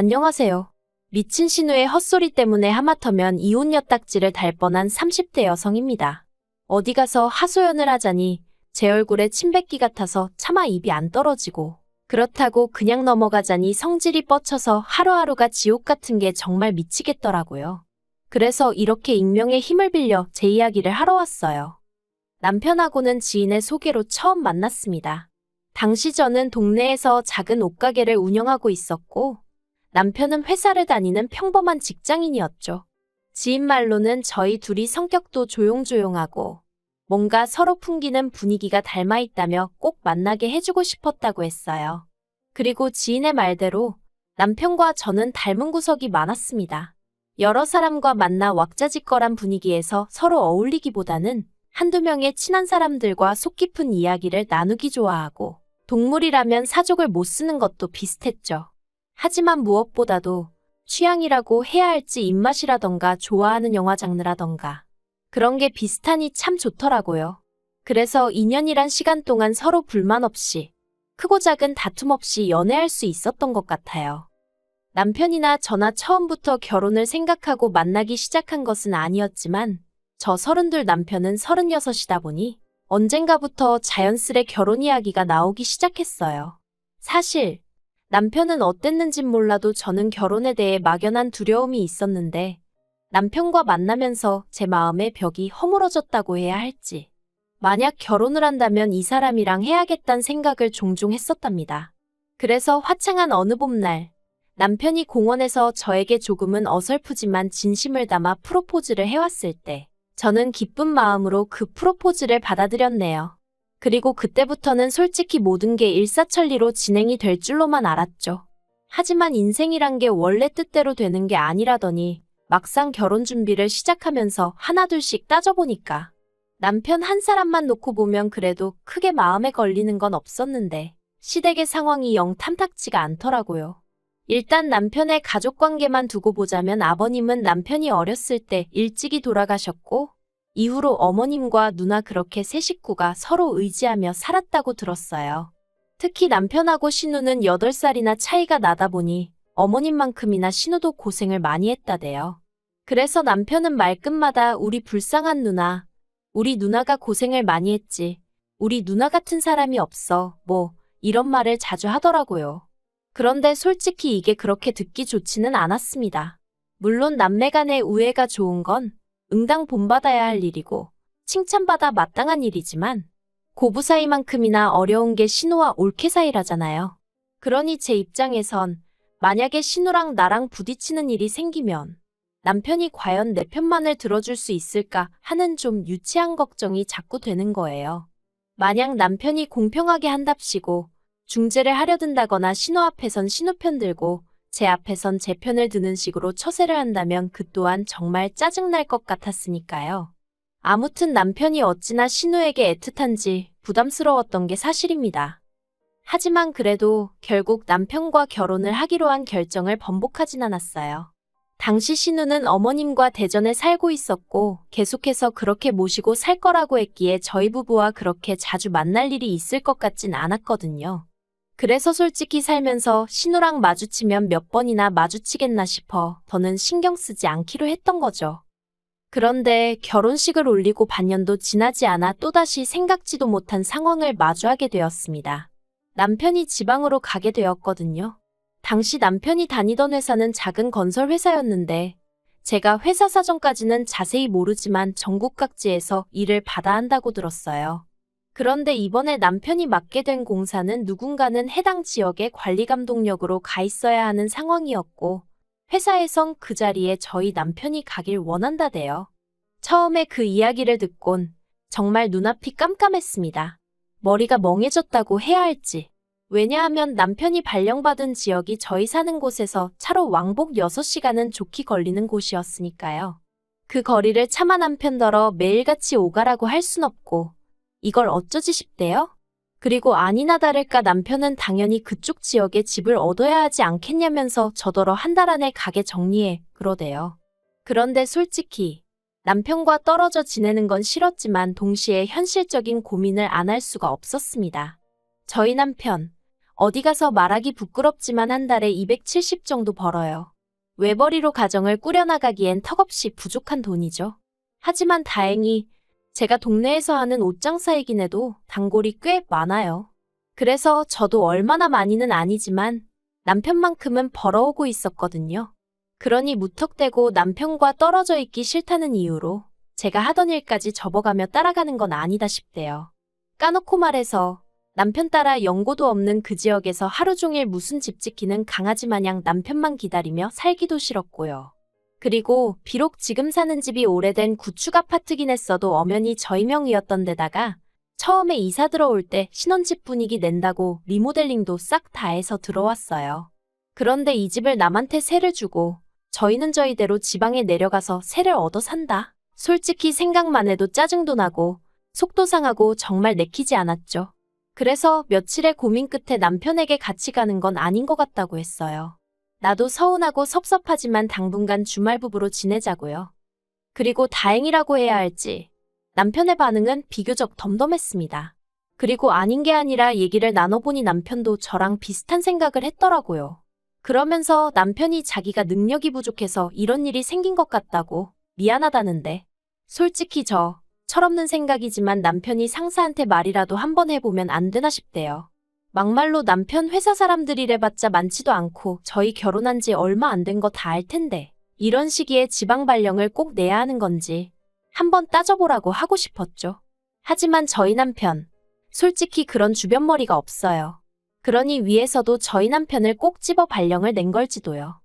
안녕하세요. 미친 신우의 헛소리 때문에 하마터면 이혼 엿딱지를 달 뻔한 30대 여성입니다. 어디 가서 하소연을 하자니 제 얼굴에 침 뱉기 같아서 차마 입이 안 떨어지고 그렇다고 그냥 넘어가자니 성질이 뻗쳐서 하루하루가 지옥 같은 게 정말 미치겠더라고요. 그래서 이렇게 익명의 힘을 빌려 제 이야기를 하러 왔어요. 남편하고는 지인의 소개로 처음 만났습니다. 당시 저는 동네에서 작은 옷가게를 운영하고 있었고 남편은 회사를 다니는 평범한 직장인이었죠. 지인 말로는 저희 둘이 성격도 조용조용하고 뭔가 서로 풍기는 분위기가 닮아 있다며 꼭 만나게 해주고 싶었다고 했어요. 그리고 지인의 말대로 남편과 저는 닮은 구석이 많았습니다. 여러 사람과 만나 왁자지껄한 분위기에서 서로 어울리기보다는 한두 명의 친한 사람들과 속 깊은 이야기를 나누기 좋아하고 동물이라면 사족을 못 쓰는 것도 비슷했죠. 하지만 무엇보다도 취향이라고 해야 할지 입맛이라던가 좋아하는 영화 장르라던가 그런 게 비슷하니 참 좋더라고요. 그래서 2년이란 시간 동안 서로 불만 없이 크고 작은 다툼 없이 연애할 수 있었던 것 같아요. 남편이나 저나 처음부터 결혼을 생각하고 만나기 시작한 것은 아니었지만 저 서른둘 남편은 서른여섯이다 보니 언젠가부터 자연스레 결혼 이야기가 나오기 시작했어요. 사실 남편은 어땠는진 몰라도 저는 결혼에 대해 막연한 두려움이 있었는데 남편과 만나면서 제 마음의 벽이 허물어졌다고 해야 할지 만약 결혼을 한다면 이 사람이랑 해야겠다는 생각을 종종 했었답니다. 그래서 화창한 어느 봄날 남편이 공원에서 저에게 조금은 어설프지만 진심을 담아 프로포즈를 해왔을 때 저는 기쁜 마음으로 그 프로포즈를 받아들였네요. 그리고 그때부터는 솔직히 모든 게 일사천리로 진행이 될 줄로만 알았죠. 하지만 인생이란 게 원래 뜻대로 되는 게 아니라더니 막상 결혼 준비를 시작하면서 하나둘씩 따져보니까 남편 한 사람만 놓고 보면 그래도 크게 마음에 걸리는 건 없었는데 시댁의 상황이 영 탐탁지가 않더라고요. 일단 남편의 가족 관계만 두고 보자면 아버님은 남편이 어렸을 때 일찍이 돌아가셨고 이후로 어머님과 누나 그렇게 세 식구가 서로 의지하며 살았다고 들었어요. 특히 남편하고 신우는 8살이나 차이가 나다 보니 어머님만큼이나 신우도 고생을 많이 했다대요. 그래서 남편은 말끝마다 우리 불쌍한 누나, 우리 누나가 고생을 많이 했지. 우리 누나 같은 사람이 없어. 뭐, 이런 말을 자주 하더라고요. 그런데 솔직히 이게 그렇게 듣기 좋지는 않았습니다. 물론 남매 간의 우애가 좋은 건 응당 본받아야 할 일이고 칭찬받아 마땅한 일이지만 고부 사이만큼이나 어려운 게 신우와 올케 사이라잖아요. 그러니 제 입장에선 만약에 신우랑 나랑 부딪히는 일이 생기면 남편이 과연 내 편만을 들어줄 수 있을까 하는 좀 유치한 걱정이 자꾸 되는 거예요. 만약 남편이 공평하게 한답시고 중재를 하려 든다거나 신우 앞에선 신우 편 들고 제 앞에선 제 편을 드는 식으로 처세를 한다면 그 또한 정말 짜증날 것 같았으니까요. 아무튼 남편이 어찌나 신우에게 애틋한지 부담스러웠던 게 사실입니다. 하지만 그래도 결국 남편과 결혼을 하기로 한 결정을 번복하진 않았어요. 당시 신우는 어머님과 대전에 살고 있었고 계속해서 그렇게 모시고 살 거라고 했기에 저희 부부와 그렇게 자주 만날 일이 있을 것 같진 않았거든요. 그래서 솔직히 살면서 신우랑 마주치면 몇 번이나 마주치겠나 싶어 더는 신경 쓰지 않기로 했던 거죠. 그런데 결혼식을 올리고 반년도 지나지 않아 또다시 생각지도 못한 상황을 마주하게 되었습니다. 남편이 지방으로 가게 되었거든요. 당시 남편이 다니던 회사는 작은 건설 회사였는데 제가 회사 사정까지는 자세히 모르지만 전국 각지에서 일을 받아 한다고 들었어요. 그런데 이번에 남편이 맡게 된 공사는 누군가는 해당 지역의 관리 감독력으로 가 있어야 하는 상황이었고 회사에선 그 자리에 저희 남편이 가길 원한다대요. 처음에 그 이야기를 듣곤 정말 눈앞이 깜깜했습니다. 머리가 멍해졌다고 해야 할지. 왜냐하면 남편이 발령받은 지역이 저희 사는 곳에서 차로 왕복 6시간은 좋게 걸리는 곳이었으니까요. 그 거리를 차마 남편더러 매일같이 오가라고 할 순 없고 이걸 어쩌지 싶대요? 그리고 아니나 다를까 남편은 당연히 그쪽 지역에 집을 얻어야 하지 않겠냐면서 저더러 한 달 안에 가게 정리해 그러대요. 그런데 솔직히 남편과 떨어져 지내는 건 싫었지만 동시에 현실적인 고민을 안 할 수가 없었습니다. 저희 남편, 어디 가서 말하기 부끄럽지만 한 달에 270 정도 벌어요. 외벌이로 가정을 꾸려나가기엔 턱없이 부족한 돈이죠. 하지만 다행히 제가 동네에서 하는 옷장사이긴 해도 단골이 꽤 많아요. 그래서 저도 얼마나 많이는 아니지만 남편만큼은 벌어오고 있었거든요. 그러니 무턱대고 남편과 떨어져 있기 싫다는 이유로 제가 하던 일까지 접어가며 따라가는 건 아니다 싶대요. 까놓고 말해서 남편 따라 연고도 없는 그 지역에서 하루 종일 무슨 집 지키는 강아지 마냥 남편만 기다리며 살기도 싫었고요. 그리고 비록 지금 사는 집이 오래된 구축 아파트긴 했어도 엄연히 저희 명이었던 데다가 처음에 이사 들어올 때 신혼집 분위기 낸다고 리모델링도 싹 다 해서 들어왔어요. 그런데 이 집을 남한테 세를 주고 저희는 저희대로 지방에 내려가서 세를 얻어 산다. 솔직히 생각만 해도 짜증도 나고 속도 상하고 정말 내키지 않았죠. 그래서 며칠의 고민 끝에 남편에게 같이 가는 건 아닌 것 같다고 했어요. 나도 서운하고 섭섭하지만 당분간 주말 부부로 지내자고요. 그리고 다행이라고 해야 할지 남편의 반응은 비교적 덤덤했습니다. 그리고 아닌 게 아니라 얘기를 나눠보니 남편도 저랑 비슷한 생각을 했더라고요. 그러면서 남편이 자기가 능력이 부족해서 이런 일이 생긴 것 같다고 미안하다는데 솔직히 저 철없는 생각이지만 남편이 상사한테 말이라도 한번 해보면 안 되나 싶대요. 막말로 남편 회사 사람들이래봤자 많지도 않고 저희 결혼한 지 얼마 안 된 거 다 알 텐데 이런 시기에 지방 발령을 꼭 내야 하는 건지 한번 따져보라고 하고 싶었죠. 하지만 저희 남편 솔직히 그런 주변머리가 없어요. 그러니 위에서도 저희 남편을 꼭 집어 발령을 낸 걸지도요.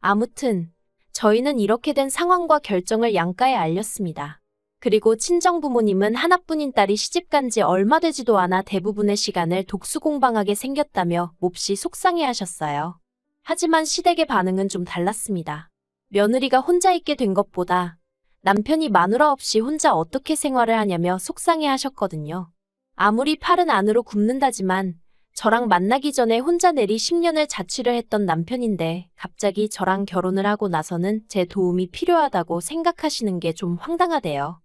아무튼 저희는 이렇게 된 상황과 결정을 양가에 알렸습니다. 그리고 친정 부모님은 하나뿐인 딸이 시집간 지 얼마 되지도 않아 대부분의 시간을 독수공방하게 생겼다며 몹시 속상해 하셨어요. 하지만 시댁의 반응은 좀 달랐습니다. 며느리가 혼자 있게 된 것보다 남편이 마누라 없이 혼자 어떻게 생활을 하냐며 속상해 하셨거든요. 아무리 팔은 안으로 굽는다지만 저랑 만나기 전에 혼자 내리 10년을 자취를 했던 남편인데 갑자기 저랑 결혼을 하고 나서는 제 도움이 필요하다고 생각하시는 게 좀 황당하대요.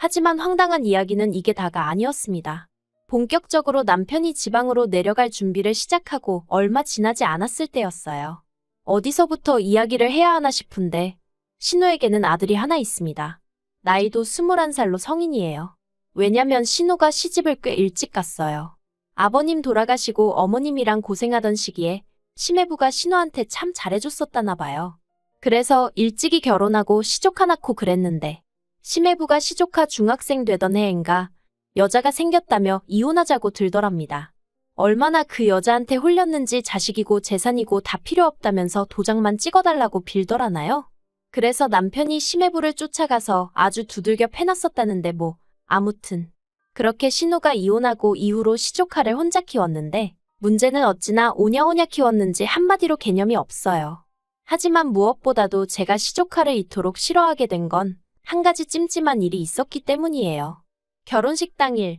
하지만 황당한 이야기는 이게 다가 아니었습니다. 본격적으로 남편이 지방으로 내려갈 준비를 시작하고 얼마 지나지 않았을 때였어요. 어디서부터 이야기를 해야 하나 싶은데 신우에게는 아들이 하나 있습니다. 나이도 21살로 성인이에요. 왜냐면 신우가 시집을 꽤 일찍 갔어요. 아버님 돌아가시고 어머님이랑 고생하던 시기에 심해부가 신우한테 참 잘해줬었다나 봐요. 그래서 일찍이 결혼하고 시조카 낳고 그랬는데 심해부가 시조카 중학생 되던 해인가 여자가 생겼다며 이혼하자고 들더랍니다. 얼마나 그 여자한테 홀렸는지 자식이고 재산이고 다 필요 없다면서 도장만 찍어달라고 빌더라나요? 그래서 남편이 심해부를 쫓아가서 아주 두들겨 패놨었다는데 뭐 아무튼 그렇게 신우가 이혼하고 이후로 시조카를 혼자 키웠는데 문제는 어찌나 오냐오냐 키웠는지 한마디로 개념이 없어요. 하지만 무엇보다도 제가 시조카를 이토록 싫어하게 된 건 한 가지 찜찜한 일이 있었기 때문이에요. 결혼식 당일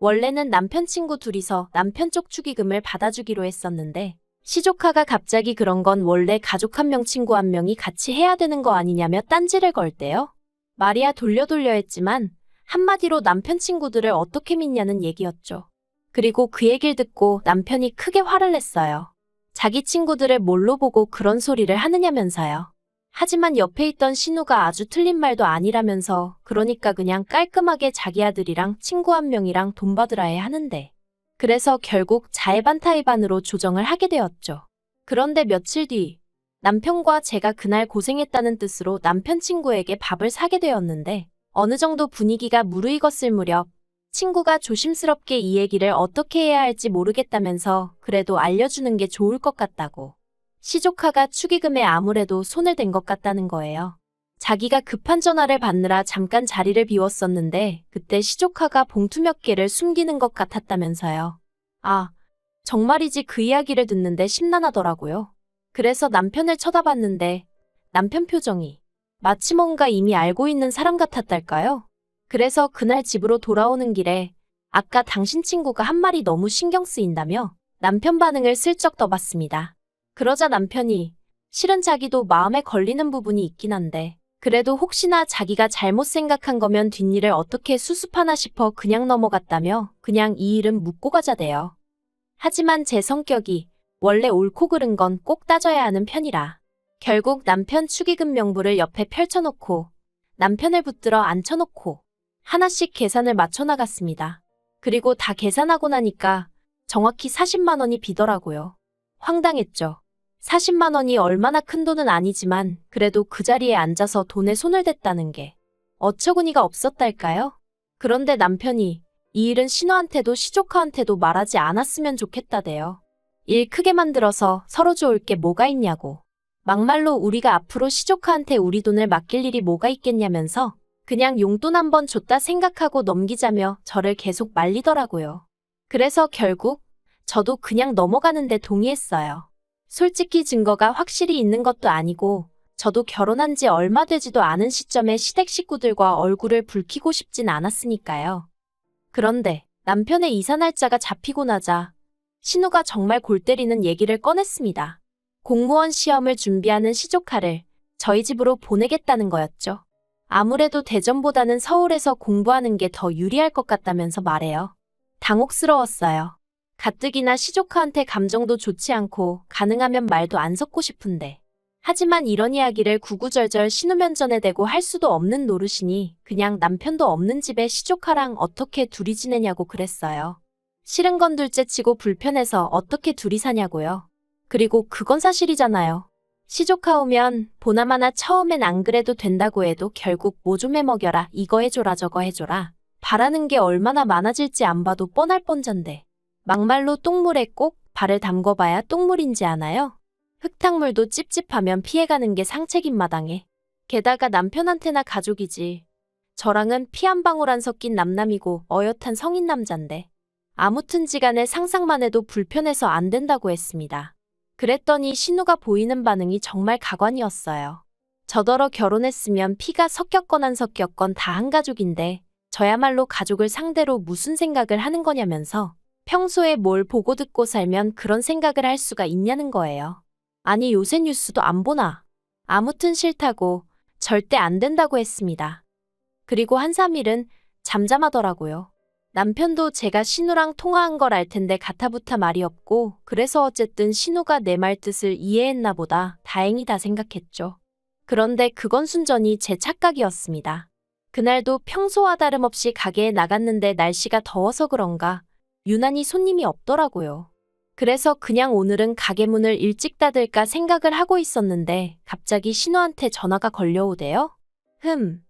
원래는 남편 친구 둘이서 남편 쪽 축의금을 받아주기로 했었는데 시조카가 갑자기 그런 건 원래 가족 한 명 친구 한 명이 같이 해야 되는 거 아니냐며 딴지를 걸대요. 말이야 돌려 돌려 했지만 한마디로 남편 친구들을 어떻게 믿냐는 얘기였죠. 그리고 그 얘기를 듣고 남편이 크게 화를 냈어요. 자기 친구들을 뭘로 보고 그런 소리를 하느냐면서요. 하지만 옆에 있던 신우가 아주 틀린 말도 아니라면서 그러니까 그냥 깔끔하게 자기 아들이랑 친구 한 명이랑 돈 받으라 해 하는데 그래서 결국 자의반타의반으로 조정을 하게 되었죠. 그런데 며칠 뒤 남편과 제가 그날 고생했다는 뜻으로 남편 친구에게 밥을 사게 되었는데 어느 정도 분위기가 무르익었을 무렵 친구가 조심스럽게 이 얘기를 어떻게 해야 할지 모르겠다면서 그래도 알려주는 게 좋을 것 같다고. 시조카가 축의금에 아무래도 손을 댄 것 같다는 거예요. 자기가 급한 전화를 받느라 잠깐 자리를 비웠었는데 그때 시조카가 봉투 몇 개를 숨기는 것 같았다면서요. 아, 정말이지 그 이야기를 듣는데 심란하더라고요. 그래서 남편을 쳐다봤는데 남편 표정이 마치 뭔가 이미 알고 있는 사람 같았달까요? 그래서 그날 집으로 돌아오는 길에 아까 당신 친구가 한 말이 너무 신경 쓰인다며 남편 반응을 슬쩍 떠봤습니다. 그러자 남편이 실은 자기도 마음에 걸리는 부분이 있긴 한데 그래도 혹시나 자기가 잘못 생각한 거면 뒷일을 어떻게 수습하나 싶어 그냥 넘어갔다며 그냥 이 일은 묻고 가자대요. 하지만 제 성격이 원래 옳고 그른 건 꼭 따져야 하는 편이라. 결국 남편 축의금 명부를 옆에 펼쳐놓고 남편을 붙들어 앉혀놓고 하나씩 계산을 맞춰 나갔습니다. 그리고 다 계산하고 나니까 정확히 40만 원이 비더라고요. 황당했죠. 40만 원이 얼마나 큰 돈은 아니지만 그래도 그 자리에 앉아서 돈에 손을 댔다는 게 어처구니가 없었달까요? 그런데 남편이 이 일은 신우한테도 시조카한테도 말하지 않았으면 좋겠다대요. 일 크게 만들어서 서로 좋을 게 뭐가 있냐고. 막말로 우리가 앞으로 시조카한테 우리 돈을 맡길 일이 뭐가 있겠냐면서 그냥 용돈 한 번 줬다 생각하고 넘기자며 저를 계속 말리더라고요. 그래서 결국 저도 그냥 넘어가는데 동의했어요. 솔직히 증거가 확실히 있는 것도 아니고 저도 결혼한 지 얼마 되지도 않은 시점에 시댁 식구들과 얼굴을 붉히고 싶진 않았으니까요. 그런데 남편의 이사 날짜가 잡히고 나자 신우가 정말 골 때리는 얘기를 꺼냈습니다. 공무원 시험을 준비하는 시조카를 저희 집으로 보내겠다는 거였죠. 아무래도 대전보다는 서울에서 공부하는 게 더 유리할 것 같다면서 말해요. 당혹스러웠어요. 가뜩이나 시조카한테 감정도 좋지 않고 가능하면 말도 안 섞고 싶은데. 하지만 이런 이야기를 구구절절 신우면전에 대고 할 수도 없는 노릇이니 그냥 남편도 없는 집에 시조카랑 어떻게 둘이 지내냐고 그랬어요. 싫은 건 둘째 치고 불편해서 어떻게 둘이 사냐고요. 그리고 그건 사실이잖아요. 시조카 오면 보나마나 처음엔 안 그래도 된다고 해도 결국 뭐 좀 해먹여라 이거 해줘라 저거 해줘라 바라는 게 얼마나 많아질지 안 봐도 뻔할 뻔잔데 막말로 똥물에 꼭 발을 담궈봐야 똥물인지 아나요? 흙탕물도 찝찝하면 피해가는 게 상책인 마당에 게다가 남편한테나 가족이지 저랑은 피 한 방울 안 섞인 남남이고 어엿한 성인 남잔데 아무튼지간에 상상만 해도 불편해서 안 된다고 했습니다. 그랬더니 신우가 보이는 반응이 정말 가관이었어요. 저더러 결혼했으면 피가 섞였건 안 섞였건 다 한 가족인데 저야말로 가족을 상대로 무슨 생각을 하는 거냐면서 평소에 뭘 보고 듣고 살면 그런 생각을 할 수가 있냐는 거예요. 아니 요새 뉴스도 안 보나. 아무튼 싫다고 절대 안 된다고 했습니다. 그리고 한 3일은 잠잠하더라고요. 남편도 제가 신우랑 통화한 걸 알 텐데 가타부타 말이 없고 그래서 어쨌든 신우가 내 말 뜻을 이해했나 보다 다행이다 생각했죠. 그런데 그건 순전히 제 착각이었습니다. 그날도 평소와 다름없이 가게에 나갔는데 날씨가 더워서 그런가 유난히 손님이 없더라고요. 그래서 그냥 오늘은 가게 문을 일찍 닫을까 생각을 하고 있었는데 갑자기 신우한테 전화가 걸려오대요. 흠,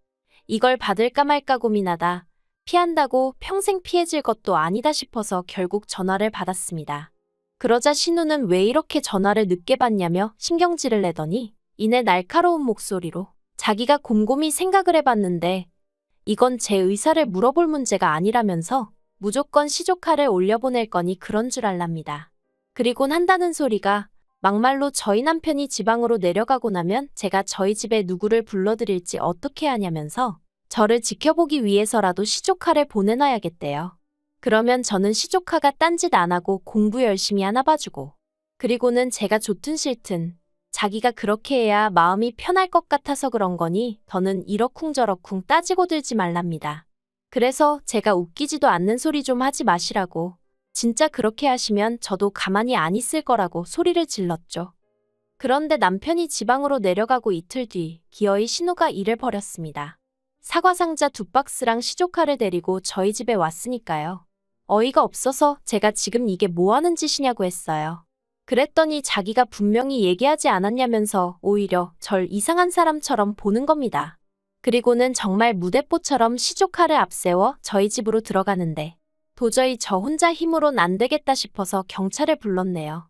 이걸 받을까 말까 고민하다 피한다고 평생 피해질 것도 아니다 싶어서 결국 전화를 받았습니다. 그러자 신우는 왜 이렇게 전화를 늦게 받냐며 신경질을 내더니 이내 날카로운 목소리로 자기가 곰곰이 생각을 해봤는데 이건 제 의사를 물어볼 문제가 아니라면서 무조건 시조카를 올려보낼 거니 그런 줄 알랍니다. 그리곤 한다는 소리가 막말로 저희 남편이 지방으로 내려가고 나면 제가 저희 집에 누구를 불러드릴지 어떻게 하냐면서 저를 지켜보기 위해서라도 시조카를 보내놔야겠대요. 그러면 저는 시조카가 딴짓 안 하고 공부 열심히 하나 봐주고 그리고는 제가 좋든 싫든 자기가 그렇게 해야 마음이 편할 것 같아서 그런 거니 더는 이러쿵저러쿵 따지고 들지 말랍니다. 그래서 제가 웃기지도 않는 소리 좀 하지 마시라고 진짜 그렇게 하시면 저도 가만히 안 있을 거라고 소리를 질렀죠. 그런데 남편이 지방으로 내려가고 이틀 뒤 기어이 신우가 일을 벌였습니다. 사과 상자 두 박스랑 시조카를 데리고 저희 집에 왔으니까요. 어이가 없어서 제가 지금 이게 뭐 하는 짓이냐고 했어요. 그랬더니 자기가 분명히 얘기하지 않았냐면서 오히려 절 이상한 사람처럼 보는 겁니다. 그리고는 정말 무대뽀처럼 시조카를 앞세워 저희 집으로 들어가는데 도저히 저 혼자 힘으론 안 되겠다 싶어서 경찰을 불렀네요.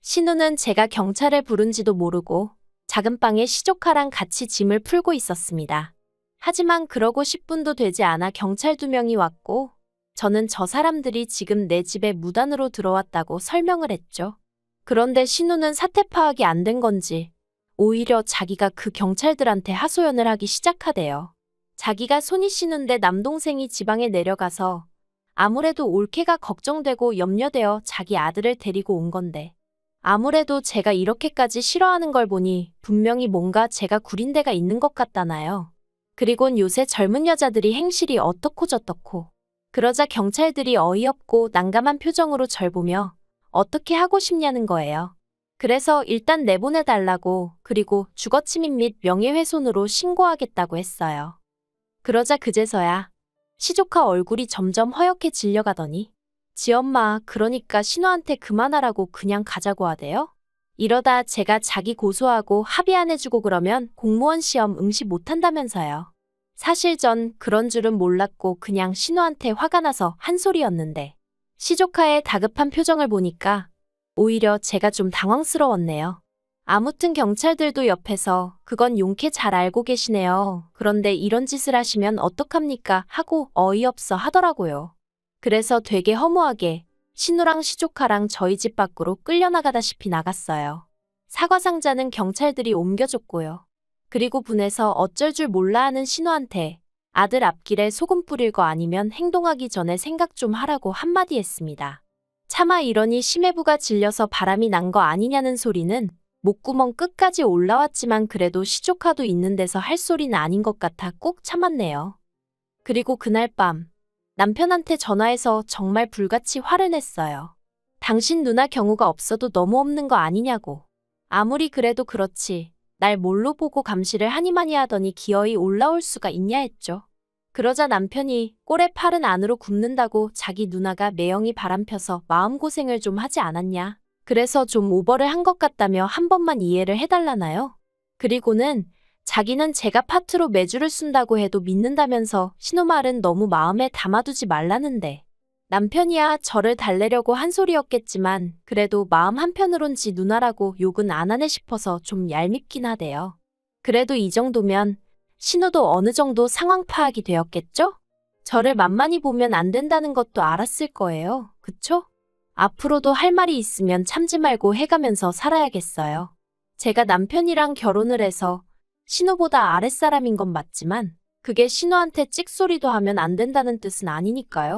신우는 제가 경찰을 부른지도 모르고 작은 방에 시조카랑 같이 짐을 풀고 있었습니다. 하지만 그러고 10분도 되지 않아 경찰 두 명이 왔고 저는 저 사람들이 지금 내 집에 무단으로 들어왔다고 설명을 했죠. 그런데 신우는 사태 파악이 안 된 건지 오히려 자기가 그 경찰들한테 하소연을 하기 시작하대요. 자기가 손이 쉬는데 남동생이 지방에 내려가서 아무래도 올케가 걱정되고 염려되어 자기 아들을 데리고 온 건데 아무래도 제가 이렇게까지 싫어하는 걸 보니 분명히 뭔가 제가 구린 데가 있는 것 같다나요. 그리곤 요새 젊은 여자들이 행실이 어떻고 저떻고. 그러자 경찰들이 어이없고 난감한 표정으로 절 보며 어떻게 하고 싶냐는 거예요. 그래서 일단 내보내달라고 그리고 주거침입 및 명예훼손으로 신고하겠다고 했어요. 그러자 그제서야 시조카 얼굴이 점점 허옇게 질려가더니 지 엄마 그러니까 신우한테 그만하라고 그냥 가자고 하대요? 이러다 제가 자기 고소하고 합의 안 해주고 그러면 공무원 시험 응시 못한다면서요. 사실 전 그런 줄은 몰랐고 그냥 신우한테 화가 나서 한 소리였는데 시조카의 다급한 표정을 보니까 오히려 제가 좀 당황스러웠네요. 아무튼 경찰들도 옆에서 그건 용케 잘 알고 계시네요. 그런데 이런 짓을 하시면 어떡합니까? 하고 어이없어 하더라고요. 그래서 되게 허무하게 신우랑 시조카랑 저희 집 밖으로 끌려나가다시피 나갔어요. 사과 상자는 경찰들이 옮겨줬고요. 그리고 분해서 어쩔 줄 몰라 하는 신우한테 아들 앞길에 소금 뿌릴 거 아니면 행동하기 전에 생각 좀 하라고 한마디 했습니다. 차마 이러니 심해부가 질려서 바람이 난 거 아니냐는 소리는 목구멍 끝까지 올라왔지만 그래도 시조카도 있는 데서 할 소리는 아닌 것 같아 꼭 참았네요. 그리고 그날 밤 남편한테 전화해서 정말 불같이 화를 냈어요. 당신 누나 경우가 없어도 너무 없는 거 아니냐고. 아무리 그래도 그렇지. 날 뭘로 보고 감시를 하니마니 하더니 기어이 올라올 수가 있냐 했죠. 그러자 남편이 꼴에 팔은 안으로 굽는다고 자기 누나가 매형이 바람펴서 마음고생을 좀 하지 않았냐. 그래서 좀 오버를 한 것 같다며 한 번만 이해를 해달라나요? 그리고는 자기는 제가 파트로 매주를 쓴다고 해도 믿는다면서 신호 말은 너무 마음에 담아두지 말라는데 남편이야 저를 달래려고 한 소리였겠지만 그래도 마음 한편으론 지 누나라고 욕은 안 하네 싶어서 좀 얄밉긴 하대요. 그래도 이 정도면 신우도 어느 정도 상황 파악이 되었겠죠? 저를 만만히 보면 안 된다는 것도 알았을 거예요. 그쵸? 앞으로도 할 말이 있으면 참지 말고 해가면서 살아야겠어요. 제가 남편이랑 결혼을 해서 신우보다 아랫사람인 건 맞지만 그게 신우한테 찍소리도 하면 안 된다는 뜻은 아니니까요.